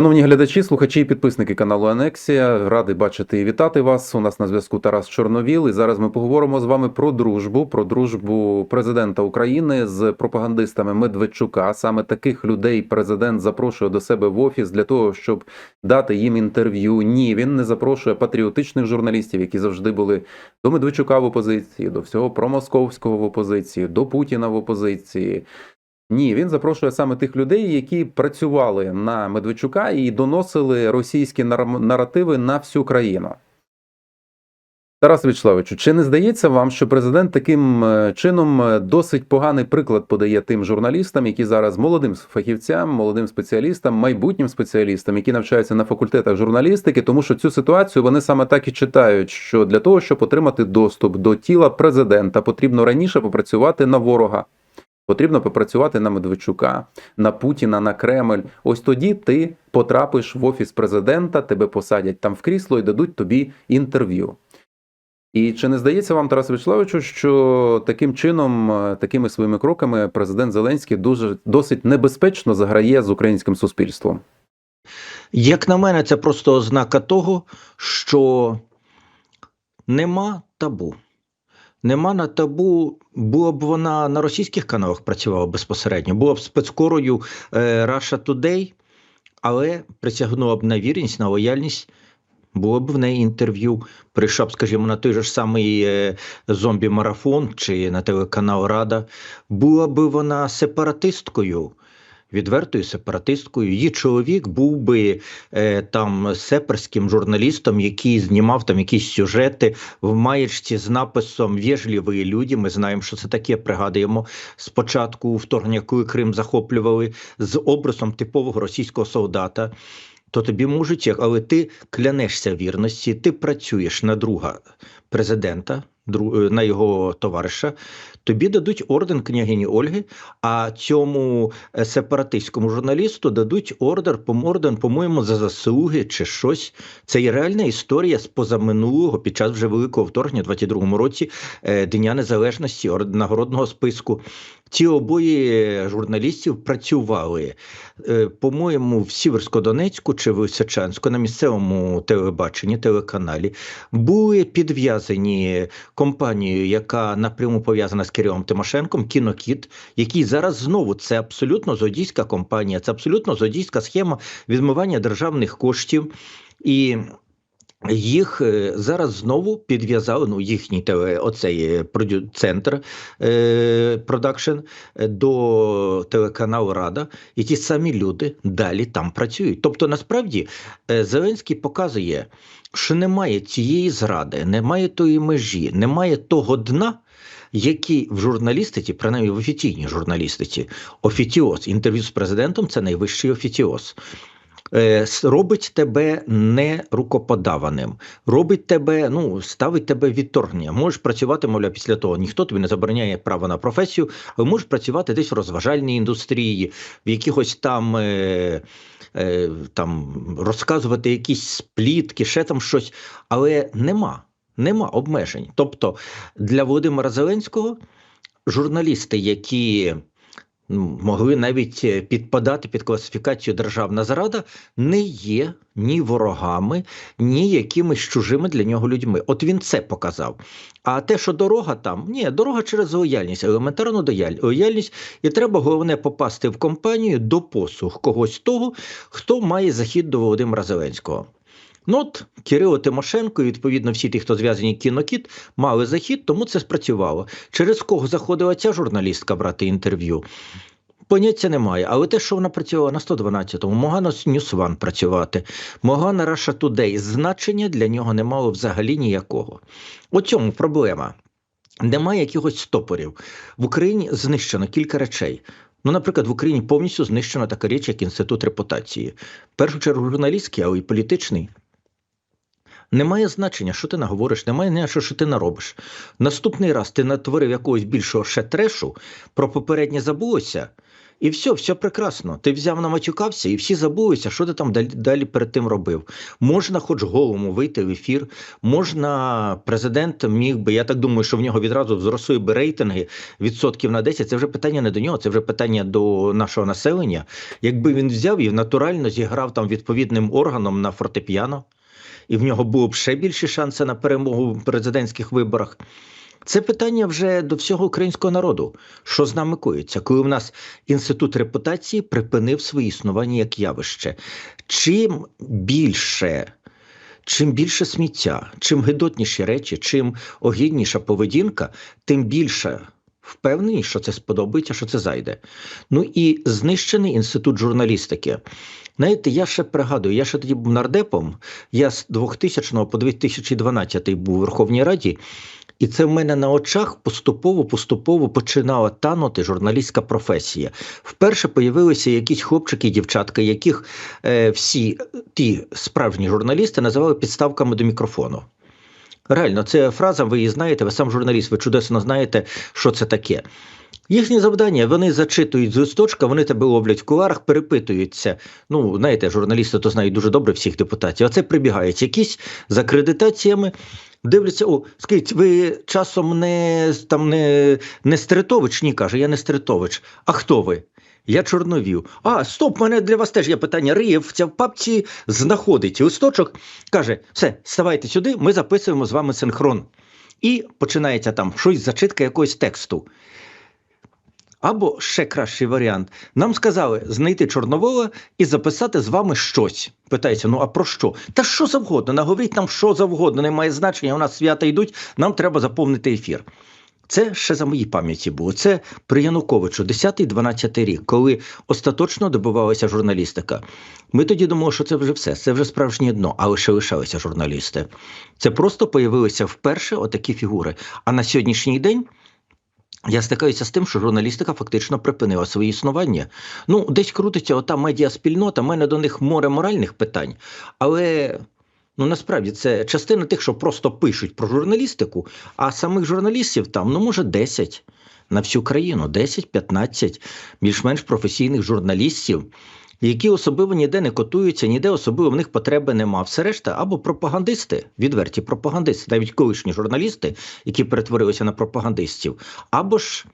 Шановні глядачі, слухачі і підписники каналу Анексія, радий бачити і вітати вас. У нас на зв'язку Тарас Чорновіл. І зараз ми поговоримо з вами про дружбу, про дружбу президента України з пропагандистами Медведчука. Саме таких людей президент запрошує до себе в офіс для того, щоб дати їм інтерв'ю. Ні, він не запрошує патріотичних журналістів, які завжди були до Медведчука в опозиції, до всього промосковського в опозиції, до Путіна в опозиції. Ні, він запрошує саме тих людей, які працювали на Медведчука і доносили російські нар- наративи на всю країну. Тарас Вячеславовичу, чи не здається вам, що президент таким е, чином е, досить поганий приклад подає тим журналістам, які зараз молодим фахівцям, молодим спеціалістам, майбутнім спеціалістам, які навчаються на факультетах журналістики, тому що цю ситуацію вони саме так і читають, що для того, щоб отримати доступ до тіла президента, потрібно раніше попрацювати на ворога. Потрібно попрацювати на Медведчука, на Путіна, на Кремль. Ось тоді ти потрапиш в офіс президента, тебе посадять там в крісло і дадуть тобі інтерв'ю. І чи не здається вам, Тарас Вячеславовичу, що таким чином, е, такими своїми кроками, президент Зеленський дуже досить небезпечно заграє з українським суспільством? Як на мене, це просто ознака того, що нема табу. Нема на табу, було б вона на російських каналах працювала безпосередньо, була б спецкорою е, Russia Today, але присягнула б на вірність, на лояльність. Було б в неї інтерв'ю, прийшов, б, скажімо, на той же ж самий е, зомбі-марафон чи на телеканал Рада. Була б вона сепаратисткою, відвертою сепаратисткою. Її чоловік був би е, там сеперським журналістом, який знімав там якісь сюжети в маєчці з написом «Вежливі люди. Ми знаємо, що це таке. Пригадуємо спочатку вторгнення, коли Крим захоплювали з образом типового російського солдата. То тобі можуть, але ти клянешся вірності, ти працюєш на друга президента, на його товариша, тобі дадуть орден княгині Ольги, а цьому е, сепаратистському журналісту дадуть ордер, орден, по-моєму, за заслуги чи щось. Це є реальна історія з позаминулого під час вже великого вторгнення, у 22-му році, е, Дня Незалежності, ор- нагородного списку. Ці обоє журналістів працювали, е, по-моєму, в Сіверсько-Донецьку чи в Лисичанську на місцевому телебаченні, телеканалі, були підв'язані компанією, яка напряму пов'язана з Кирилом Тимошенком, Кінокіт, який зараз знову це абсолютно злодійська компанія, це абсолютно злодійська схема відмивання державних коштів. І їх е, зараз знову підв'язали, ну їхній теле, оцей е, продю- центр е, продакшн до телеканалу Рада, і ті самі люди далі там працюють. Тобто, насправді, Зеленський показує, що немає цієї зради, немає тої межі, немає того дна. Який в журналістиці, принаймні в офіційній журналістиці, офіціоз, інтерв'ю з президентом це найвищий офіціоз. Е, робить тебе не рукоподаваним, робить тебе, ну, ставить тебе відторгнення. Можеш працювати, мовляв, після того. Ніхто тобі не забороняє право на професію, але можеш працювати десь в розважальній індустрії, в якихось там. Е, е, там розказувати якісь сплітки, ще там щось, але нема, нема обмежень. Тобто для Володимира Зеленського журналісти, які могли навіть е, підпадати під класифікацію державна зрада, не є ні ворогами, ні якимись чужими для нього людьми. От він це показав. А те, що дорога там, ні, дорога через лояльність, елементарну лояльність, і треба головне попасти в компанію до послуг когось того, хто має захід до Володимира Зеленського. Ну от Кирило Тимошенко, відповідно, всі ті, хто зв'язані кінокіт, мали захід, тому це спрацювало. Через кого заходила ця журналістка брати інтерв'ю? Поняття немає, але те, що вона працювала на 112-му, могла на One працювати, могла на Russia Today, значення для нього не мало взагалі ніякого. У цьому проблема. Немає якихось стопорів. В Україні знищено кілька речей. Ну, наприклад, в Україні повністю знищена така річ, як інститут репутації. В першу чергу журналістський, але й політичний. Немає значення, що ти наговориш, немає значення, що ти наробиш. Наступний раз ти натворив якогось більшого ще трешу, про попереднє забулося, і все, все прекрасно. Ти взяв наматюкався, і всі забулися, що ти там далі, далі перед тим робив. Можна хоч голому вийти в ефір, можна президент міг би, я так думаю, що в нього відразу зросли би рейтинги відсотків на 10. Це вже питання не до нього, це вже питання до нашого населення. Якби він взяв і натурально зіграв там відповідним органом на фортепіано, і в нього було б ще більші шанси на перемогу в президентських виборах. Це питання вже до всього українського народу. Що з нами коїться, коли в нас інститут репутації припинив своє існування як явище. Чим більше, чим більше сміття, чим гидотніші речі, чим огідніша поведінка, тим більше впевненість, що це сподобається, що це зайде. Ну і знищений інститут журналістики. Знаєте, я ще пригадую, я ще тоді був нардепом, я з 2000 по 2012 був у Верховній Раді. І це в мене на очах поступово поступово починала танути журналістська професія. Вперше появилися якісь хлопчики і дівчатки, яких е, всі ті справжні журналісти називали підставками до мікрофону. Реально, це фраза, ви її знаєте, ви сам журналіст, ви чудесно знаєте, що це таке. Їхнє завдання, вони зачитують з листочка, вони тебе ловлять в куларах, перепитуються. Ну, знаєте, журналісти то знають дуже добре всіх депутатів. А це прибігають якісь з акредитаціями. Дивляться, о, скажіть, ви часом не там не, не Стритович? Ні, каже, я не Стритович. А хто ви? Я Чорновів. А, стоп, мене для вас теж є питання. Риєв в папці знаходить листочок, каже: все, ставайте сюди, ми записуємо з вами синхрон. І починається там щось зачитка якогось тексту. Або ще кращий варіант. Нам сказали знайти Чорновола і записати з вами щось. Питається, ну а про що? Та що завгодно, наговоріть нам що завгодно, немає значення, у нас свята йдуть, нам треба заповнити ефір. Це ще за моїй пам'яті було. Це при Януковичу, 10-12 рік, коли остаточно добивалася журналістика. Ми тоді думали, що це вже все, це вже справжнє дно, але ще лишалися журналісти. Це просто появилися вперше отакі фігури. А на сьогоднішній день. Я стикаюся з тим, що журналістика фактично припинила своє існування. Ну, десь крутиться ота медіаспільнота, в мене до них море моральних питань. Але ну насправді це частина тих, що просто пишуть про журналістику, а самих журналістів там, ну, може, 10 на всю країну, 10-15 більш-менш професійних журналістів. Які особливо ніде не котуються, ніде особливо в них потреби нема. Все решта або пропагандисти, відверті пропагандисти, навіть колишні журналісти, які перетворилися на пропагандистів, або ж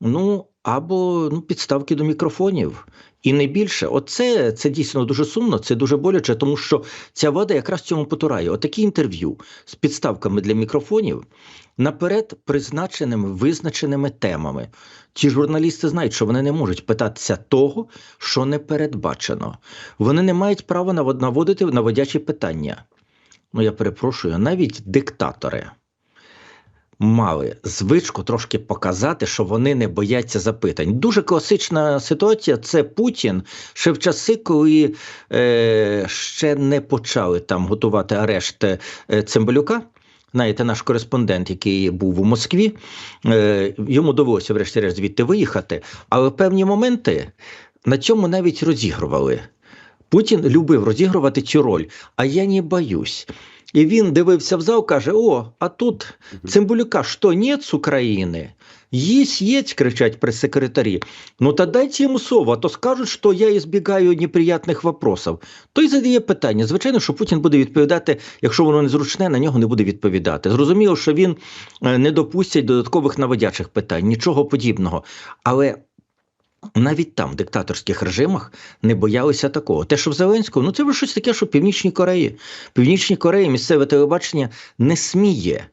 ну, або ну, підставки до мікрофонів. І не більше. Оце це дійсно дуже сумно, це дуже боляче, тому що ця влада якраз цьому потурає. Отакі інтерв'ю з підставками для мікрофонів наперед призначеними визначеними темами. Ті журналісти знають, що вони не можуть питатися того, що не передбачено. Вони не мають права навод- наводити наводячі питання. Ну, я перепрошую, навіть диктатори мали звичку трошки показати, що вони не бояться запитань. Дуже класична ситуація це Путін ще в часи, коли е, ще не почали там готувати арешт е, Цимбалюка. Знаєте, наш кореспондент, який був у Москві, е, йому довелося врешті-решт звідти виїхати, але певні моменти на цьому навіть розігрували. Путін любив розігрувати цю роль, а я не боюсь. І він дивився в зал, каже: О, а тут Цимбулюка, що нет з України? Есть, есть, кричать прес-секретарі. Ну та дайте йому слово, а то скажуть, що я ізбігаю неприятних вопросів. Той задає питання. Звичайно, що Путін буде відповідати, якщо воно незручне, на нього не буде відповідати. Зрозуміло, що він е, не допустять додаткових наводячих питань, нічого подібного. Але навіть там, в диктаторських режимах, не боялися такого. Те, що в Зеленському, ну це вже щось таке, що в Північній Кореї. Північній Кореї місцеве телебачення не сміє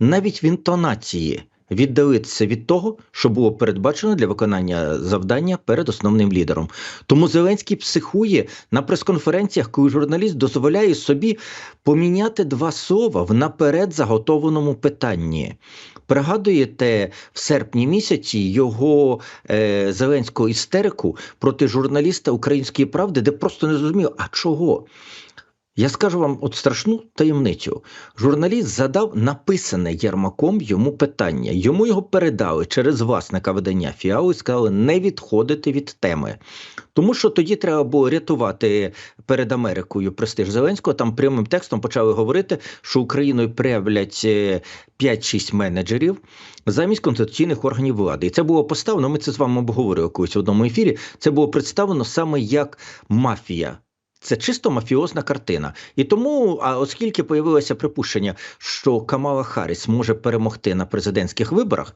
навіть в інтонації віддалитися від того, що було передбачено для виконання завдання перед основним лідером. Тому Зеленський психує на прес-конференціях, коли журналіст дозволяє собі поміняти два слова в наперед заготованому питанні. Пригадуєте в серпні місяці його е, Зеленського істерику проти журналіста Української правди, де просто не зрозумів, а чого? Я скажу вам от страшну таємницю. Журналіст задав написане Єрмаком йому питання. Йому його передали через власника видання Фіау і сказали не відходити від теми. Тому що тоді треба було рятувати перед Америкою престиж Зеленського. Там прямим текстом почали говорити, що Україною правлять е, 5-6 менеджерів замість конституційних органів влади. І це було поставлено. Ми це з вами обговорювали колись в одному ефірі. Це було представлено саме як мафія. Це чисто мафіозна картина. І тому, а оскільки появилося припущення, що Камала Харріс може перемогти на президентських виборах,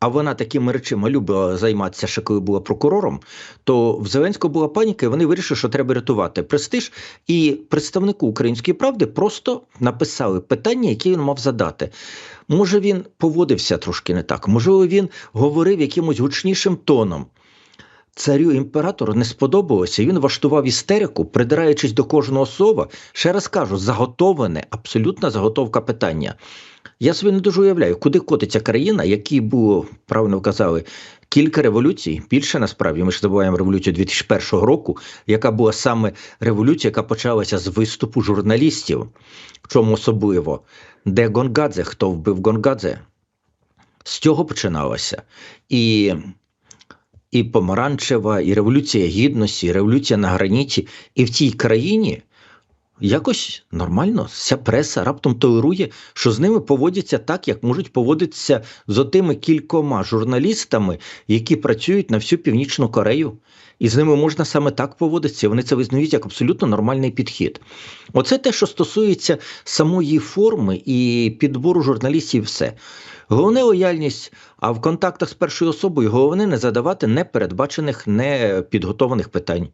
а вона такими речима любила займатися ще коли була прокурором, то в Зеленського була паніка, і вони вирішили, що треба рятувати престиж. І представнику української правди просто написали питання, які він мав задати. Може, він поводився трошки не так, можливо, він говорив якимось гучнішим тоном. Царю імператору не сподобалося, він влаштував істерику, придираючись до кожного слова. Ще раз кажу, заготовлене, абсолютна заготовка питання. Я собі не дуже уявляю, куди котиться країна, якій було, правильно вказали, кілька революцій. Більше насправді ми ж забуваємо революцію 2001 року, яка була саме революція, яка почалася з виступу журналістів. В чому особливо? Де Гонгадзе? Хто вбив Гонгадзе? З цього починалося. І і помаранчева, і революція гідності, і революція на граніті. І в цій країні якось нормально вся преса раптом толерує, що з ними поводяться так, як можуть поводитися з отими кількома журналістами, які працюють на всю Північну Корею. І з ними можна саме так поводитися. Вони це визнають як абсолютно нормальний підхід. Оце те, що стосується самої форми і підбору журналістів, і все. Головне лояльність, а в контактах з першою особою головне не задавати непередбачених, непідготованих питань.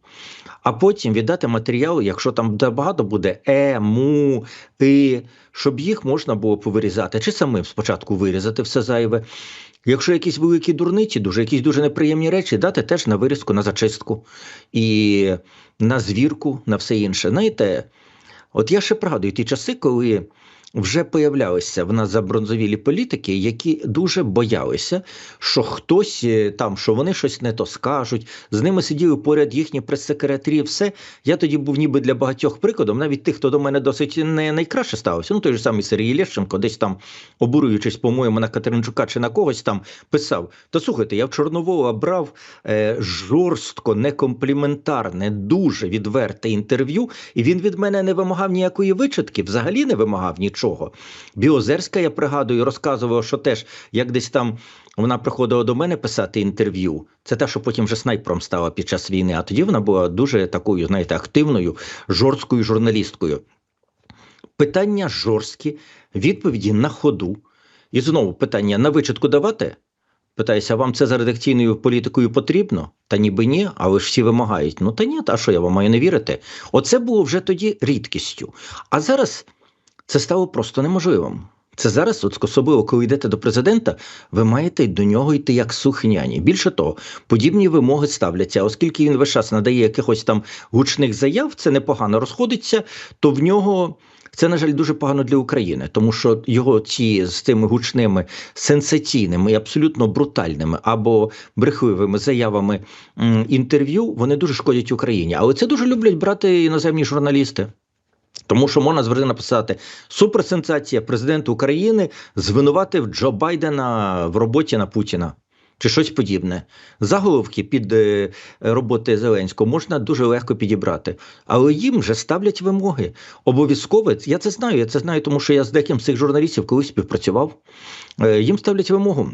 А потім віддати матеріал, якщо там багато буде е, му, і, щоб їх можна було повирізати, чи самим спочатку вирізати все зайве. Якщо якісь великі дурниці, дуже якісь дуже неприємні речі, дати теж на вирізку, на зачистку і на звірку, на все інше. Знаєте, от я ще пригадую ті часи, коли вже появлялися в нас забронзовілі політики, які дуже боялися, що хтось е, там, що вони щось не то скажуть. З ними сиділи поряд їхні прес-секретарі. Все я тоді був ніби для багатьох прикладом, навіть тих, хто до мене досить не найкраще ставився. Ну той же самий Сергій Лещенко, десь там обурюючись, по-моєму, на Катеринчука чи на когось там писав: Та слухайте, я в Чорновола брав е, жорстко, некомпліментарне, дуже відверте інтерв'ю, і він від мене не вимагав ніякої вичитки, взагалі не вимагав нічого. Біозерська, я пригадую, розказувала, що теж як десь там вона приходила до мене писати інтерв'ю. Це те, що потім вже снайпером стала під час війни. А тоді вона була дуже такою, знаєте, активною, жорсткою журналісткою. Питання жорсткі, відповіді на ходу. І знову питання: на вичитку давати? Питаюся, вам це за редакційною політикою потрібно? Та ніби ні, але ж всі вимагають. Ну та ні, та що я вам маю не вірити? Оце було вже тоді рідкістю. А зараз це стало просто неможливим. Це зараз, от особливо, коли йдете до президента, ви маєте до нього йти як сухняні. Більше того, подібні вимоги ставляться, оскільки він весь час надає якихось там гучних заяв, це непогано розходиться, то в нього. Це, на жаль, дуже погано для України, тому що його ці з цими гучними сенсаційними і абсолютно брутальними або брехливими заявами інтерв'ю вони дуже шкодять Україні. Але це дуже люблять брати іноземні журналісти. Тому що можна зверти написати суперсенсація президент України звинуватив Джо Байдена в роботі на Путіна. Чи щось подібне. Заголовки під е, роботи Зеленського можна дуже легко підібрати, але їм вже ставлять вимоги. Обов'язково, я це знаю, я це знаю, тому що я з деким з цих журналістів колись співпрацював. Е, Їм ставлять вимогу.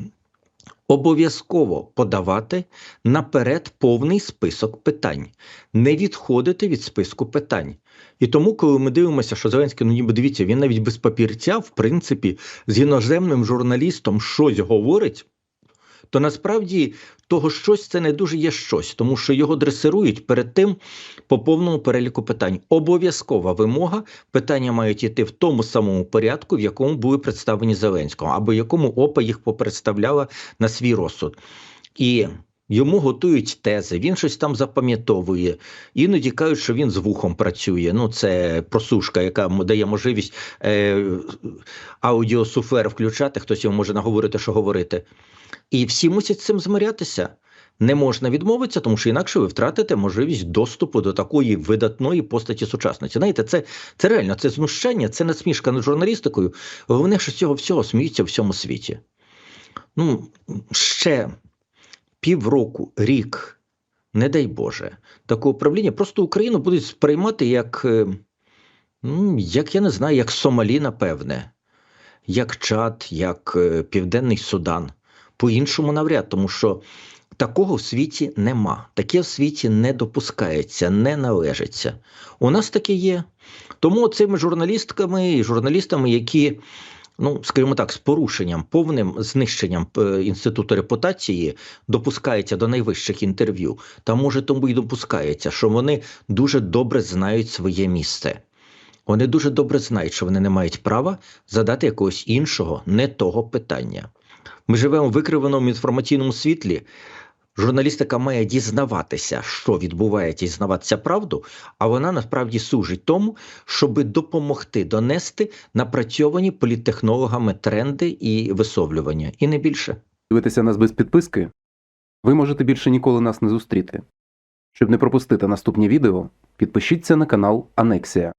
Обов'язково подавати наперед повний список питань, не відходити від списку питань. І тому, коли ми дивимося, що Зеленський, ну ніби дивіться, він навіть без папірця, в принципі, з іноземним журналістом щось говорить, то насправді того щось це не дуже є щось, тому що його дресирують перед тим по повному переліку питань. Обов'язкова вимога питання мають йти в тому самому порядку, в якому були представлені Зеленського, або якому ОПА їх попредставляла на свій розсуд. І Йому готують тези, він щось там запам'ятовує. Іноді кажуть, що він з вухом працює. Ну, це просушка, яка дає можливість е, аудіосуфлер включати, хтось йому може наговорити, що говорити. І всі мусять з цим змирятися. не можна відмовитися, тому що інакше ви втратите можливість доступу до такої видатної постаті сучасності. Знаєте, це, це реально це знущання, це насмішка над журналістикою. Головне, що з цього всього сміються в всьому світі. Ну, ще півроку, рік, не дай Боже, таке управління просто Україну будуть сприймати як, е, ну, як я не знаю, як Сомалі, напевне, як Чад, як е, Південний Судан. По-іншому навряд, тому що такого в світі нема. Таке в світі не допускається, не належиться. У нас таке є. Тому цими журналістками і журналістами, які, ну, скажімо так, з порушенням, повним знищенням е, інституту репутації допускаються до найвищих інтерв'ю, та може тому й допускається, що вони дуже добре знають своє місце. Вони дуже добре знають, що вони не мають права задати якогось іншого, не того питання. Ми живемо в викривленому інформаційному світлі. Журналістика має дізнаватися, що відбувається, дізнаватися правду, а вона насправді служить тому, щоб допомогти донести напрацьовані політтехнологами тренди і висловлювання, і не більше. Дивитеся нас без підписки? Ви можете більше ніколи нас не зустріти. Щоб не пропустити наступні відео, підпишіться на канал Анексія.